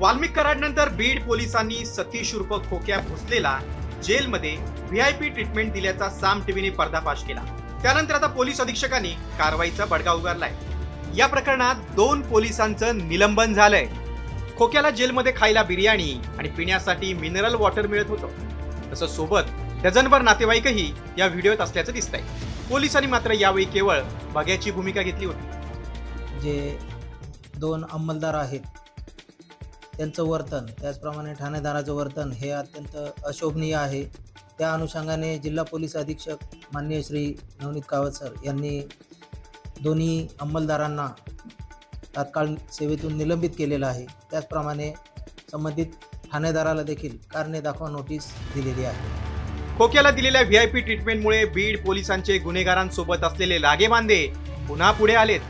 वाल्मिक कराडनंतर बीड पोलिसांनी सतीश उर्फ खोक्या भोसलेला जेलमध्ये व्हीआयपी ट्रीटमेंट दिल्याचा साम टीव्हीने पर्दाफाश केला. त्यानंतर आता पोलीस अधीक्षकांनी कारवाईचा बडगा उगारलाय. या प्रकरणात दोन पोलिसांचं निलंबन झालंय. खोक्याला जेलमध्ये खायला बिर्याणी आणि पिण्यासाठी मिनरल वॉटर मिळत होतं. तसं सोबत डझनभर नातेवाईकही या व्हिडिओत असल्याचं दिसतंय. पोलिसांनी मात्र यावेळी केवळ बघ्याची भूमिका घेतली होती. जे दोन अंमलदार आहेत त्यांचं वर्तन त्याचप्रमाणे ठाणेदाराचं वर्तन हे अत्यंत अशोभनीय आहे. त्या अनुषंगाने जिल्हा पोलीस अधीक्षक माननीय श्री नवनीत कावत सर यांनी दोन्ही अंमलदारांना तात्काळ सेवेतून निलंबित केलेलं आहे. त्याचप्रमाणे संबंधित ठाणेदाराला देखील कारणे दाखवा नोटीस दिलेली आहे. खोक्याला दिलेल्या व्ही आय पी ट्रीटमेंटमुळे बीड पोलिसांचे गुन्हेगारांसोबत असलेले लागेबांधे पुन्हा पुढे आलेत.